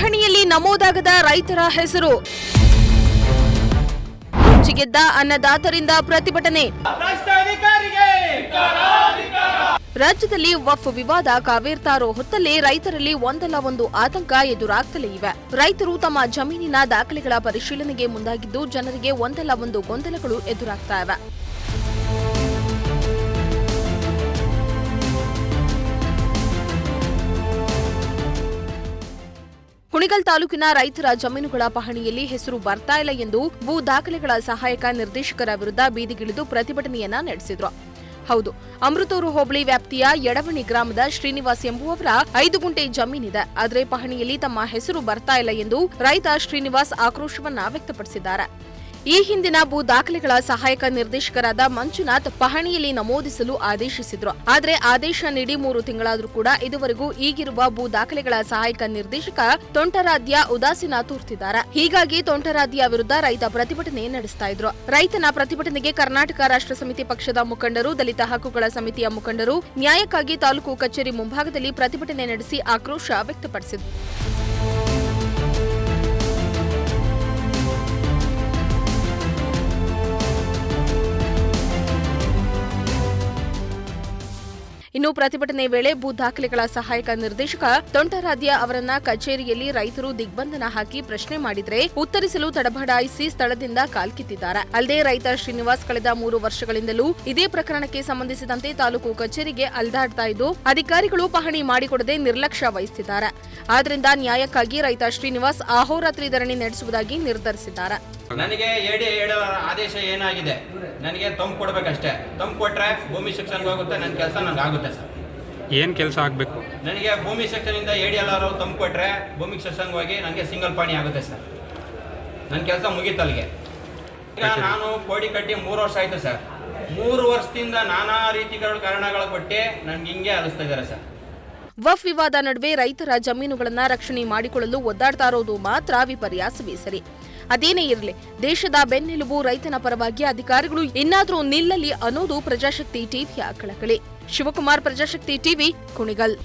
ಪಹಣಿಯಲ್ಲಿ ನಮೂದಾಗದ ರೈತರ ಹೆಸರು. ಗೆದ್ದ ಅನ್ನದಾತರಿಂದ ಪ್ರತಿಭಟನೆ. ರಾಜ್ಯದಲ್ಲಿ ವಫ್ ವಿವಾದ ಕಾವೇರ್ತಾರೋ ಹೊತ್ತಲ್ಲೇ ರೈತರಲ್ಲಿ ಒಂದಲ್ಲ ಒಂದು ಆತಂಕ ಎದುರಾಗ್ತಲೇ ಇವೆ. ರೈತರು ತಮ್ಮ ಜಮೀನಿನ ದಾಖಲೆಗಳ ಪರಿಶೀಲನೆಗೆ ಮುಂದಾಗಿದ್ದು ಜನರಿಗೆ ಒಂದಲ್ಲ ಒಂದು ಗೊಂದಲಗಳು ಎದುರಾಗ್ತಾ ಇವೆ. ಕುಣಿಗಲ್ ತಾಲೂಕಿನ ರೈತರ ಜಮೀನುಗಳ ಪಹಣಿಯಲ್ಲಿ ಹೆಸರು ಬರ್ತಾ ಇಲ್ಲ ಎಂದು ಭೂ ದಾಖಲೆಗಳ ಸಹಾಯಕ ನಿರ್ದೇಶಕರ ವಿರುದ್ಧ ಬೀದಿಗಿಳಿದು ಪ್ರತಿಭಟನೆಯನ್ನ ನಡೆಸಿದ್ರು. ಹೌದು, ಅಮೃತೂರು ಹೋಬಳಿ ವ್ಯಾಪ್ತಿಯ ಯಡವಣಿ ಗ್ರಾಮದ ಶ್ರೀನಿವಾಸ್ ಎಂಬುವವರ ಐದು ಗುಂಟೆ ಜಮೀನಿದೆ. ಆದರೆ ಪಹಣಿಯಲ್ಲಿ ತಮ್ಮ ಹೆಸರು ಬರ್ತಾ ಇಲ್ಲ ಎಂದು ರೈತ ಶ್ರೀನಿವಾಸ್ ಆಕ್ರೋಶವನ್ನ ವ್ಯಕ್ತಪಡಿಸಿದ್ದಾರೆ. ಈ ಹಿಂದಿನ ಭೂ ದಾಖಲೆಗಳ ಸಹಾಯಕ ನಿರ್ದೇಶಕರಾದ ಮಂಜುನಾಥ್ ಪಹಣಿಯಲ್ಲಿ ನಮೂದಿಸಲು ಆದೇಶಿಸಿದ್ರು. ಆದರೆ ಆದೇಶ ನೀಡಿ ಮೂರು ತಿಂಗಳಾದರೂ ಕೂಡ ಇದುವರೆಗೂ ಈಗಿರುವ ಭೂ ದಾಖಲೆಗಳ ಸಹಾಯಕ ನಿರ್ದೇಶಕ ತೊಂಟರಾದ್ಯ ಉದಾಸೀನ ತೋರ್ತಿದ್ದಾರೆ ಹೀಗಾಗಿ ತೊಂಟರಾದ್ಯ ವಿರುದ್ಧ ರೈತ ಪ್ರತಿಭಟನೆ ನಡೆಸ್ತಾ ಇದ್ರು. ರೈತನ ಪ್ರತಿಭಟನೆಗೆ ಕರ್ನಾಟಕ ರಾಷ್ಟ್ರ ಸಮಿತಿ ಪಕ್ಷದ ಮುಖಂಡರು, ದಲಿತ ಹಕ್ಕುಗಳ ಸಮಿತಿಯ ಮುಖಂಡರು, ನ್ಯಾಯಕ್ಕಾಗಿ ತಾಲೂಕು ಕಚೇರಿ ಮುಂಭಾಗದಲ್ಲಿ ಪ್ರತಿಭಟನೆ ನಡೆಸಿ ಆಕ್ರೋಶ ವ್ಯಕ್ತಪಡಿಸಿದ್ರು. ಇನ್ನು ಪ್ರತಿಭಟನೆ ವೇಳೆ ಭೂ ದಾಖಲೆಗಳ ಸಹಾಯಕ ನಿರ್ದೇಶಕ ತೊಂಟರಾಧ್ಯ ಅವರನ್ನ ಕಚೇರಿಯಲ್ಲಿ ರೈತರು ದಿಗ್ಬಂಧನ ಹಾಕಿ ಪ್ರಶ್ನೆ ಮಾಡಿದರೆ ಉತ್ತರಿಸಲು ತಡಬಡಾಯಿಸಿ ಸ್ಥಳದಿಂದ ಕಾಲ್ಕಿತ್ತಿದ್ದಾರೆ ಅಲ್ಲದೆ ರೈತ ಶ್ರೀನಿವಾಸ್ ಕಳೆದ ಮೂರು ವರ್ಷಗಳಿಂದಲೂ ಇದೇ ಪ್ರಕರಣಕ್ಕೆ ಸಂಬಂಧಿಸಿದಂತೆ ತಾಲೂಕು ಕಚೇರಿಗೆ ಅಲ್ದಾಡ್ತಾ ಇದ್ದು, ಅಧಿಕಾರಿಗಳು ಪಹಣಿ ಮಾಡಿಕೊಡದೆ ನಿರ್ಲಕ್ಷ್ಯ ವಹಿಸಿದ್ದಾರೆ ಆದ್ದರಿಂದ ನ್ಯಾಯಕ್ಕಾಗಿ ರೈತ ಶ್ರೀನಿವಾಸ್ ಅಹೋರಾತ್ರಿ ಧರಣಿ ನಡೆಸುವುದಾಗಿ ನಿರ್ಧರಿಸಿದ್ದಾರೆ. ನನಗೆ ಎಡಿ ಹೇಳೋ ಆದೇಶ ಏನಾಗಿದೆ? ನನಗೆ ತಂಪು ಕೊಡ್ಬೇಕಷ್ಟೇ. ತಂಪು ಕೊಟ್ರೆ ಭೂಮಿ ಶಿಕ್ಷಣ ಹೋಗುತ್ತೆ ನನ್ನ ಕೆಲಸ ನನಗೆ ಆಗುತ್ತೆ ಸರ್. ಏನು ಕೆಲಸ ಆಗಬೇಕು? ನನಗೆ ಭೂಮಿ ಶಿಕ್ಷಣದಿಂದ ಎಡಿ ಎಲ್ಲಾರು ತಂಪು ಕೊಟ್ರೆ ಭೂಮಿ ಸೆಕ್ಷನ್ಗೆ ಹೋಗಿ ನನಗೆ ಸಿಂಗಲ್ ಪಾಣಿ ಆಗುತ್ತೆ ಸರ್. ನನ್ನ ಕೆಲಸ ಮುಗೀತಲ್ಲಿಗೆ ಈಗ ನಾನು ಕೋಡಿ ಕಟ್ಟಿ ಮೂರು ವರ್ಷ ಆಯಿತು ಸರ್. ಮೂರು ವರ್ಷದಿಂದ ನಾನಾ ರೀತಿಗಳ ಕಾರಣಗಳ ಕೊಟ್ಟು ನನಗೆ ಹಿಂಗೆ ಅನಿಸ್ತಾ ಇದ್ದಾರೆ ಸರ್. ವಫ್ ವಿವಾದ ನಡುವೆ ರೈತರ ಜಮೀನುಗಳನ್ನು ರಕ್ಷಣೆ ಮಾಡಿಕೊಳ್ಳಲು ಒದ್ದಾಡ್ತಾ ಇರೋದು ಮಾತ್ರ ವಿಪರ್ಯಾಸವೇ ಸರಿ. ಅದೇನೇ ಇರಲಿ, ದೇಶದ ಬೆನ್ನೆಲುಬು ರೈತನ ಪರವಾಗಿ ಅಧಿಕಾರಿಗಳು ಇನ್ನಾದರೂ ನಿಲ್ಲಲಿ ಅನ್ನೋದು ಪ್ರಜಾಶಕ್ತಿ ಟಿವಿಯ ಕಳಕಳಿ. ಶಿವಕುಮಾರ್, ಪ್ರಜಾಶಕ್ತಿ ಟಿವಿ, ಕುಣಿಗಲ್.